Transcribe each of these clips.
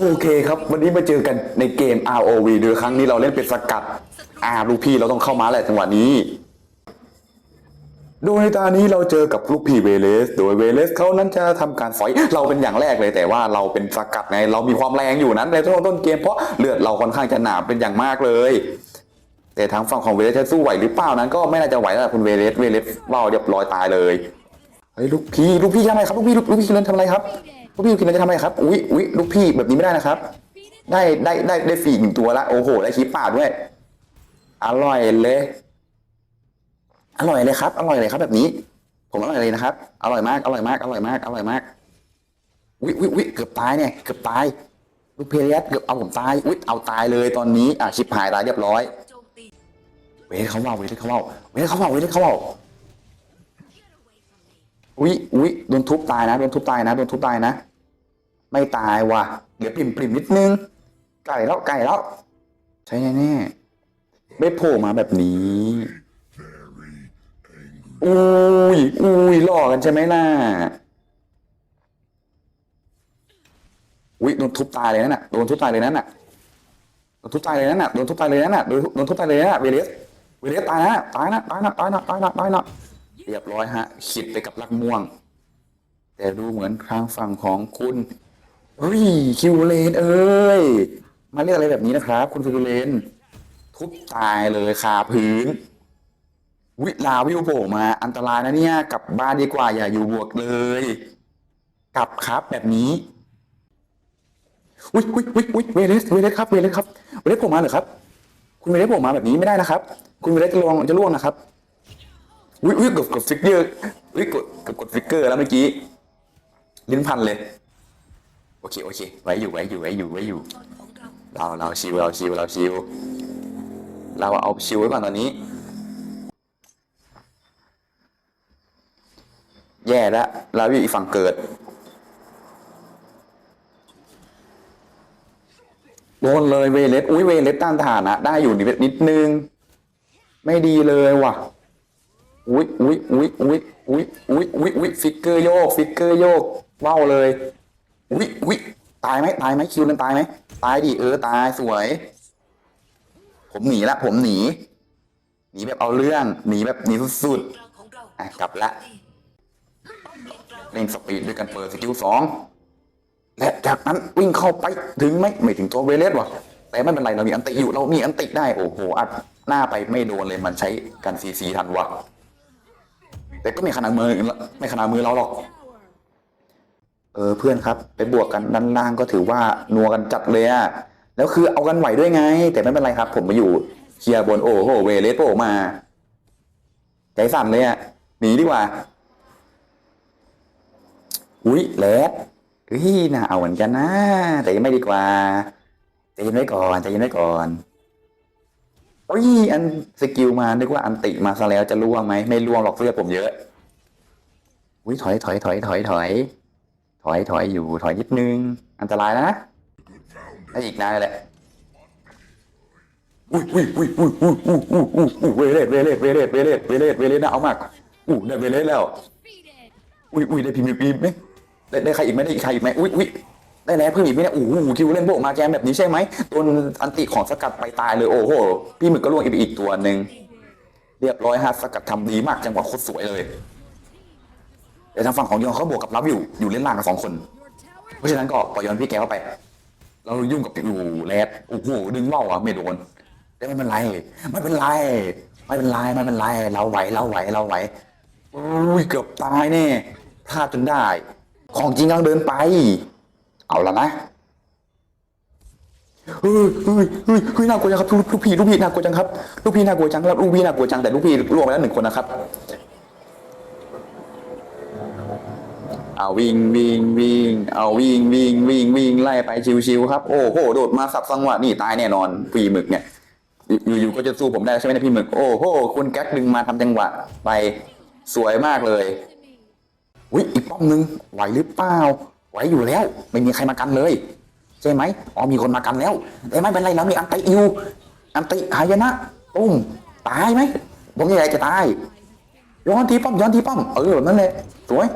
โอเคครับ วันนี้มาเจอกันในเกม ROV โดยครั้งนี้เราเล่นเป็นสกัดอ่าลูกพี่เราต้องเข้ามาแหละจังหวะนี้ โดยในตอนนี้เราเจอกับลูกพี่เวเลส โดยเวเลสเขานั้นจะทำการฝอยเราเป็นอย่างแรกเลยแต่ว่าเราเป็นสกัดไงเรามีความแรงอยู่นั้นในช่วงต้นเกมเพราะเลือดเราค่อนข้างจะหนาเป็นอย่างมากเลย แต่ทางฝั่งของเวเลสจะสู้ไหวหรือเปล่านั้น ก็ไม่น่าจะไหวแล้วคุณเวเลสเวเลสว่าเรียบร้อยตายเลยเฮ้ลูกพี่ลูกพี่ทำอะไรครับลูกพี่ลูกพี่กินเล่นทำอะไรครับ ลูกพี่กินเล่นจะทำอะไรครับ อุ้ยอุ้ยลูกพี่แบบนี้ไม่ได้นะครับ ได้ได้ได้ได้ฟีหนึ่งตัวละ โอ้โห ได้คลิปป่าด้วย อร่อยเลย อร่อยเลยครับ อร่อยเลยครับ แบบนี้ ผมอร่อยเลยนะครับ อร่อยมาก อร่อยมาก อร่อยมาก อร่อยมากวิวิวิเกือบตายเนี่ย เกือบตาย ลูกเพลียสเกือบเอาผมตายวิเอาตายเลยตอนนี้ อะชิบหายตายเรียบร้อย เวทเขาเว่าเวทเขาเว่าเวทเขาเว่าเวทเขาเว่า อุ้ยอุ้ยโดนทุบตายนะโดนทุบตายนะโดนทุบตายนะ ไม่ตายว่ะ เดี๋ยวปริ่มปริ่มนิดนึง ไก่แล้วไก่แล้ว ใช่แน่ๆไม่โผล่มาแบบนี้อุ้ยอุ้ยหลอกกันใช่ไหมล่ะอุ้ยโดนทุบตายเลยนั่นน่ะโดนทุบตายเลยนั่นน่ะโดนทุบตายเลยนั่นน่ะโดนทุบตายเลยนั่นน่ะโดนโดนทุบตายเลยนั่นน่ะเวเลสเวเลสตายนะตายนะตายนะตายนะตายนะตายนะ เรียบร้อยฮะขิดไปกับลักม่วง แต่ดูเหมือนทางฝั่งของคุณเฮ้ยคิวเลนเอ้ย มาเรียกอะไรแบบนี้นะครับ คุณคิวเลน ทุบตายเลยคาพื้น วิลาวิวโผล่มา อันตรายนะเนี่ย กลับบ้านดีกว่าอย่าอยู่บวกเลย กลับครับแบบนี้อุ้ยอุ้ยอุ้ยอุ้ยเวเลสเวเลสครับเวเลสครับเวเลสโผล่มาเหรอครับ คุณเวเลสโผล่มาแบบนี้ไม่ได้นะครับ คุณเวเลสจะลวงจะล่วงนะครับ อุ้ยอุ้ยกดกดฟิกเกอร์อุ้ยกดกดกดฟิกเกอร์แล้วเมื่อกี้ลิ้นพันเลย โอเคโอเค ไว้อยู่ไว้อยู่ไว้อยู่ไว้อยู่เราเราเราชิวเราชิวเราชิวเราเอาชิวไว้ก่อนตอนนี้ แย่แล้วเราอยู่อีกฝั่งเกิดโดนเลยเวเลสอุ้ยเวเลสต้านทานนะได้อยู่นิดนิดนึง ไม่ดีเลยว่ะ อุ้ยอุ้ยอุ้ยอุ้ยอุ้ยอุ้ยอุ้ยอุ้ยฟิกเกอร์โยก ฟิกเกอร์โยกเว้าเลยอุ้ยอุ้ยตายไหมตายไหมคิวนั้นตายไหมตายดิเออตายสวย ผมหนีละ ผมหนีหนีแบบเอาเรื่องหนีแบบหนีสุดกลางของเราๆอะกลับละเล่นสปีดด้วยกันเปิดสกิลสองและจากนั้นวิ่งเข้าไปถึงไหมไม่ถึงตัวเวเลสวะแต่ไม่เป็นไรเรามีอันติอยู่เรามีอันติได้โอ้โหอัดหน้าไปไม่โดนเลยมันใช้กันซีซีทันวะ แต่ก็ไม่ขนาดมือไม่ขนาดมือเราหรอก เออเพื่อนครับ ไปบวกกันด้านล่างก็ถือว่านัวกันจัดเลยอะแล้วคือเอากันไหวด้วยไง แต่ไม่เป็นไรครับ ผมมาอยู่เคลียร์บนโอ้โหเวเลสโผล่มาใจสั่นเลยอะหนีดีกว่า อุ้ยแลดเฮ้ยน่าเอาเหมือนกันนะแต่ยังไม่ดีกว่าใจเย็นไว้ก่อนใจเย็นไว้ก่อน โอ้ยอันสกิลมานึกว่าอันติมาซะแล้วจะล่วงไหมไม่ล่วงหรอกเสื้อผมเยอะอุ้ยถอยถอยถอยถอยถอยถอยถอยอยู่ถอยนิดนึง อันตรายนะถ้าอีกนานเลยแหละอุ้ยอุ้ยอุ้ยอุ้ยอุ้ยอุ้ยอุ้ยอุ้ยเวเลสเวเลสเวเลสเวเลสเวเลสเวเลสนะเอามากอู้ได้เวเลสแล้วอุ้ยอุ้ยได้พิมพ์อีกไหมได้ได้ใครอีกไหมได้อีกใครอีกไหมอุ้ยอุ้ย ได้แล้วเพิ่มอีกไหมเนี่ยโอ้โหคิวเล่นโบกมาแกมแบบนี้ใช่ไหมโดนอันติของสกัดไปตายเลยโอ้โห พี่หมึกก็ล่วงอีกไปอีกตัวหนึ่งเรียบร้อยฮะสกัดทำดีมากจังหวะโคตรสวยเลยแต่ทางฝั่งของยอนเขาบวกกับรับอยู่อยู่เล่นล่างกับสองคน เพราะฉะนั้นก็ปล่อยยอนพี่แกเข้าไปเรายุ่งกับอยู่แรดโอ้โหดึงเบ้าอะไม่โดนแต่ไม่เป็นไรไม่เป็นไรไม่เป็นไรไม่เป็นไรเราไหวเราไหวเราไหวอุ้ยเกือบตายแน่พลาดจนได้ ของจริงกำลังเดินไป เอาละนะเฮ้ยเฮ้ยเฮ้ยเฮ้ยน่ากลัวจังครับลูกพี่ลูกพี่น่ากลัวจังครับลูกพี่น่ากลัวจังแล้วลูกพี่น่ากลัวจังแต่ลูกพี่ล่วงไปแล้วหนึ่งคนนะครับเอาวิ่งวิ่งวิ่งเอาวิ่งวิ่งวิ่งวิ่งไล่ไปชิวๆครับโอ้โหโดดมาสับสังหวะนี่ตายแน่นอนพี่หมึกเนี่ยอยู่ๆก็จะสู้ผมได้ใช่ไหมเนะพี่หมึกโอ้โหคุณแก๊กดึงมาทำจังหวะไปสวยมากเลยอุ้ยอีกป้อมนึงไหวหรือเปล่า ไหวอยู่แล้ว ไม่มีใครมากันเลย ใช่ไหมอ๋อมีคนมากันแล้วแต่ไม่เป็นไรเรามีอันติอยู่อันติหายนะปุ้มตายไหมผมยังไงจะตายย้อนทีป้อมย้อนทีป้อมเออแบบนั่นเลยสวย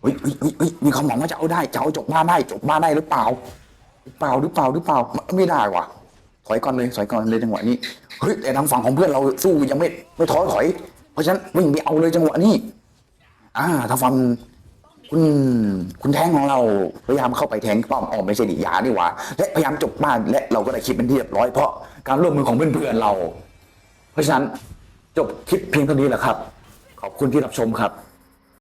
เฮ้ยเฮ้ยเฮ้ยมีความหวังว่าจะเอาได้จะเอาจบบ้าได้จบบ้าได้หรือเปล่าเปล่าหรือเปล่าหรือเปล่าไม่ไม่ได้ว่ะถอยก่อนเลยถอยก่อนเลยจังหวะนี้เฮ้ยแต่ทางฝั่งของเพื่อนเราสู้ยังไม่ไม่ท้อถอย เพราะฉะนั้นวิ่งไปเอาเลยจังหวะนี้ อ่าทางฝั่งคุณคุณแทงของเราพยายามเข้าไปแทงป้อมอ๋อไม่ใช่ดิยานี่หว่า และพยายามจบบ้านและเราก็ได้คลิปเป็นที่เรียบร้อยเพราะการร่วมมือของเพื่อนๆเรา เพราะฉะนั้นจบคลิปเพียงเท่านี้แหละครับ ขอบคุณที่รับชมครับ